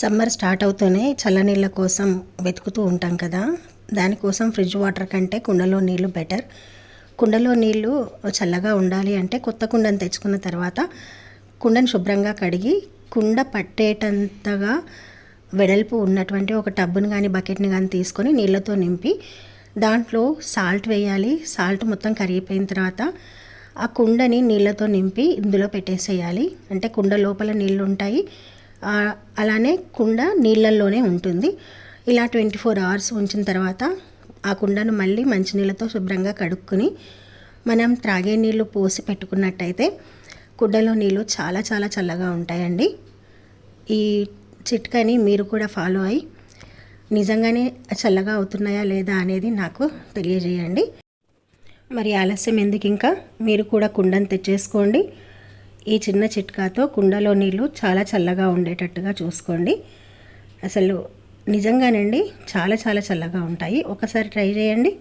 Summer start అవుతూనే చల్లనీళ్ళ కోసం వెతుకుతూ ఉంటాం కదా. దానికోసం ఫ్రిడ్జ్ వాటర్ కంటే కుండలో నీళ్ళు బెటర్. కుండలో నీళ్ళు చల్లగా ఉండాలి అంటే కొత్త కుండను తెచ్చుకున్న తర్వాత కుండను శుభ్రంగా కడిగి కుండ పట్టేటంతగా వెడల్పు ఉన్నటువంటి ఒక టబ్బుని కానీ బకెట్ని కానీ తీసుకొని నీళ్ళతో నింపి దాంట్లో సాల్ట్ వేయాలి. సాల్ట్ మొత్తం కరిగిపోయిన తర్వాత ఆ కుండని నీళ్ళతో నింపి ఇందులో పెట్టేసేయాలి. అంటే కుండ లోపల నీళ్ళు ఉంటాయి. అలానే కుండ నీళ్ళల్లోనే ఉంటుంది. ఇలా ట్వంటీ ఫోర్ అవర్స్ ఉంచిన తర్వాత ఆ కుండను మళ్ళీ మంచినీళ్ళతో శుభ్రంగా కడుక్కుని మనం త్రాగే నీళ్ళు పోసి పెట్టుకున్నట్టయితే కుండలో నీళ్ళు చాలా చాలా చల్లగా ఉంటాయండి. ఈ చిట్కాని మీరు కూడా ఫాలో అయ్యి నిజంగానే చల్లగా అవుతున్నాయా లేదా అనేది నాకు తెలియజేయండి. మరి ఆలస్యం ఎందుకు ఇంకా మీరు కూడా కుండను తెచ్చేసుకోండి. ఈ చిన్న చిట్కాతో కుండలో నీళ్ళు చాలా చల్లగా ఉండేటట్టుగా చూసుకోండి. అసలు నిజంగానండి చాలా చాలా చల్లగా ఉంటాయి. ఒకసారి ట్రై చేయండి.